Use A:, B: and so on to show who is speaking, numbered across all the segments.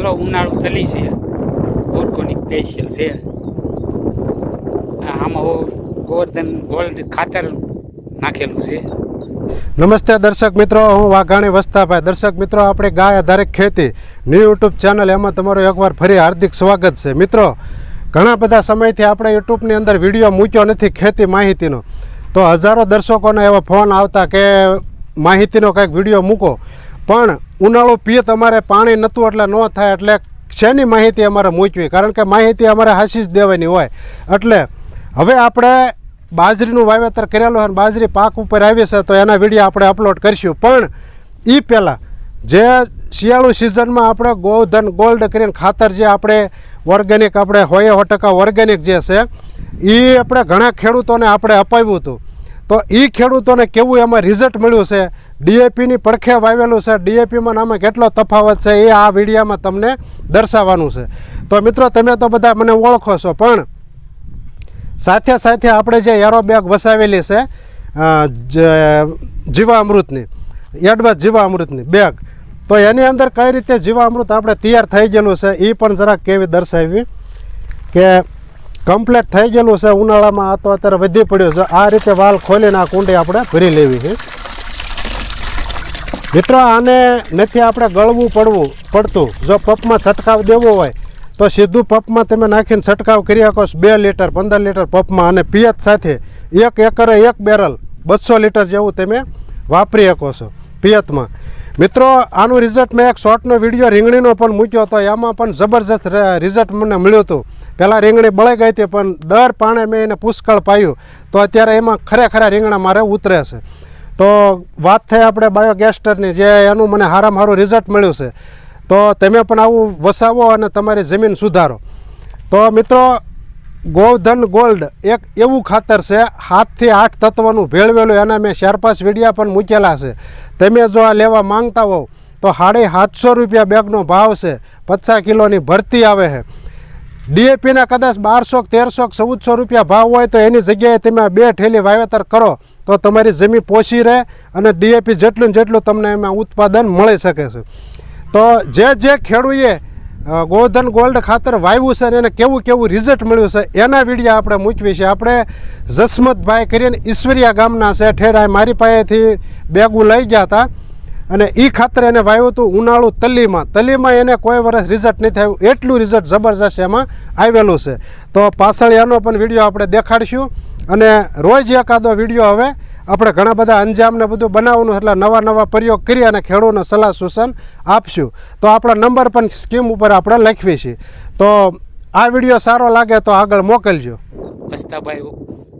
A: હાલો, ઉનાળો ચલી છે. ઓર્ગોનિક સ્પેશિયલ છે. આમાં ગોવર્ધન ગોલ્ડ ખાતર નાખેલું છે.
B: નમસ્તે દર્શક મિત્રો, હું વાઘાણી વસ્તાભાઈ. દર્શક મિત્રો, આપણે ગાય આધારિત ખેતી ન્યૂ યુટ્યુબ ચેનલ એમાં તમારું એકવાર ફરી હાર્દિક સ્વાગત છે. મિત્રો, ઘણા બધા સમયથી આપણે યુટ્યુબની અંદર વીડિયો મૂક્યો નથી ખેતી માહિતીનો. તો હજારો દર્શકોને એવા ફોન આવતા કે માહિતીનો કંઈક વીડિયો મૂકો. પણ ઉનાળો પીએ અમારે પાણી નહોતું એટલે ન થાય એટલે શેની માહિતી અમારે મૂચવી કારણ કે માહિતી અમારે હાસી જ દેવાની હોય. એટલે હવે આપણે બાજરીનું વાવેતર કરેલું અને બાજરી પાક ઉપર આવી છે તો એના વીડિયો આપણે અપલોડ કરીશું. પણ એ પહેલાં જે શિયાળુ સિઝનમાં આપણે ગોધન ગોલ્ડ કરીને ખાતર જે આપણે ઓર્ગેનિક આપણે હોય સો ટકા ઓર્ગેનિક જે છે એ આપણે ઘણા ખેડૂતોને આપણે અપાવ્યું હતું. તો એ ખેડૂતોને કેવું એમાં રિઝલ્ટ મળ્યું છે? ડીએપીની પડખે વાવેલું છે. ડીએપીમાં નામે કેટલો તફાવત છે એ આ વિડીયામાં તમને દર્શાવવાનું છે. તો મિત્રો, તમે તો બધા મને ઓળખો છો, પણ સાથે સાથે આપણે જે એરો બેગ વસાવેલી છે જીવામૃતની એડવાન્સ જીવામૃતની બેગ, તો એની અંદર કઈ રીતે જીવામૃત આપણે તૈયાર થઈ ગયેલું છે એ પણ જરાક કેવી દર્શાવી કે કમ્પ્લીટ થઈ ગયેલું છે. ઉનાળામાં આ તો અત્યારે વધી પડ્યું છે. આ રીતે વાલ ખોલીને આ કુંડી આપણે ભરી લેવી છે. મિત્રો, આને નથી આપણે ગળવું પડવું પડતું. જો પપમાં છંટકાવ દેવો હોય, તો સીધું પપમાં તમે નાખીને છંટકાવ કરી શકો છો. બે લીટર, પંદર લીટર પપમાં અને પિયત સાથે એક એકરે એક બેરલ, બસો લીટર જેવું તમે વાપરી શકો છો પિયતમાં. મિત્રો, આનું રિઝલ્ટ મેં એક શોર્ટનો વીડિયો રીંગણીનો પણ મૂક્યો હતો. એમાં પણ જબરજસ્ત રિઝલ્ટ મને મળ્યું હતું. પહેલાં રીંગણી બળી ગઈ હતી, પણ દર પાણે મેં એને પુષ્કળ પાયું. તો અત્યારે એમાં ખરેખરા રીંગણા મારે ઉતરે છે. તો વાત થઈ આપણે બાયોગેસ્ટરની, જે એનું મને સારામાં સારું રિઝલ્ટ મળ્યું છે. તો તમે પણ આવું વસાવો અને તમારી જમીન સુધારો. તો મિત્રો ગોધન ગોલ્ડ એક એવું ખાતર છે સાતથી આઠ તત્વનું ભેળવેલું, એના મેં ચાર પાંચ વિડીયા પણ મૂકેલા છે. તમે જો આ લેવા માંગતા હોવ, તો સાડી સાતસો રૂપિયા બેગનો ભાવ છે, પચાસ કિલોની ભરતી આવે છે. ડીએપીના કદાચ બારસો તેરસો ચૌદસો રૂપિયા ભાવ હોય તો એની જગ્યાએ તમે બે ઠેલી વાવેતર કરો, તો તમારી જમીન પોષી રહે અને ડીએપી જેટલું જેટલું તમને એમાં ઉત્પાદન મળી શકે છે. તો જે જે ખેડૂએ ગોધન ગોલ્ડ ખાતર વાવ્યું છે અને એને કેવું કેવું રિઝલ્ટ મળ્યું છે, એના વિડીયા આપણે મૂકવી છે. આપણે જસમતભાઈ કરીને ઈશ્વરિયા ગામના છે ઠેરાએ મારી પાસેથી બેગું લઈ ગયા હતા. અને એ ખાતર એને વાવ્યું હતું ઉનાળુ તલીમાં તલીમાં એને કોઈ વર્ષ રિઝલ્ટ નહીં થયું એટલું રિઝલ્ટ જબરજસ્ત એમાં આવેલું છે. તો પાછળ પણ વીડિયો આપણે દેખાડીશું. અને રોજ એકાદો વીડિયો હવે આપણે ઘણા બધા અંજામને બધું બનાવવાનું એટલે નવા નવા પ્રયોગ કરી અને ખેડૂતોને સલાહ સૂચન આપશું. તો આપણા નંબર પણ સ્કીમ ઉપર આપણે લખવી છીએ તો આ વીડિયો સારો લાગે તો આગળ મોકલજો.
A: વસ્તાભાઈ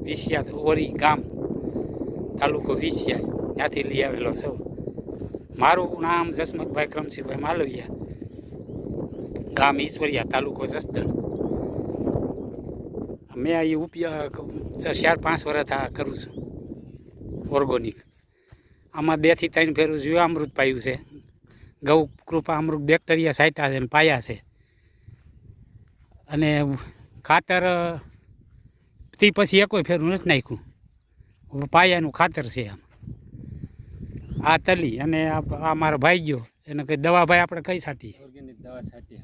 A: વિસિયા ઓરી ગામ, તાલુકો વિસિયા ત્યાંથી લઈ આવેલો છું. મારું નામ જસમતભાઈ ક્રમસિંહભાઈ માલવિયા, ગામ ઈશ્વરિયા, તાલુકો જસદણ. મેં આ ઉપયોગ ચાર પાંચ વર્ષ આ કરું છું, ઓર્ગોનિક. આમાં બેથી ત્રણ ફેરું જીવામૃત પાયું છે, ગૌ કૃપા અમૃત બેક્ટેરિયા સાઈટા છે પાયા છે. અને ખાતર તે પછી એકોય ફેરું નથી નાખ્યું. પાયાનું ખાતર છે આમ. આ તલી અને આ આ મારો ભાઈ ગયો. એને કઈ દવા ભાઈ આપણે કઈ સાટી
C: ઓર્ગેનિક દવા છાંટી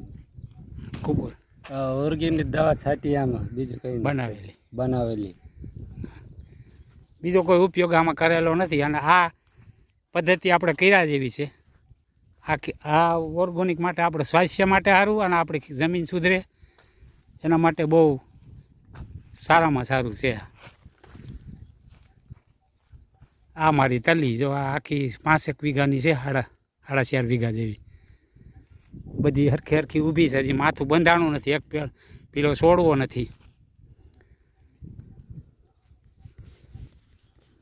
A: ખૂબ
C: ઓર્ગેનિક દવા છાંટી આમાં બીજું કઈ.
A: બનાવેલી.
C: બનાવેલી.
A: બીજો કોઈ ઉપયોગ આમાં કરેલો નથી. અને આ પદ્ધતિ આપણે કર્યા જેવી છે. આખી આ ઓર્ગોનિક માટે આપણે સ્વાસ્થ્ય માટે સારું અને આપણી જમીન સુધરે. એના માટે બહુ સારામાં સારું છે. આ મારી તલી, જો આ આખી પાંસેક વીઘાની છે સાડા સાડા ચાર વીઘા જેવી. બધી હરખી હરખી ઊભી છે, હજી માથું બંધાણું નથી, એક પેળ પેલો છોડવો નથી.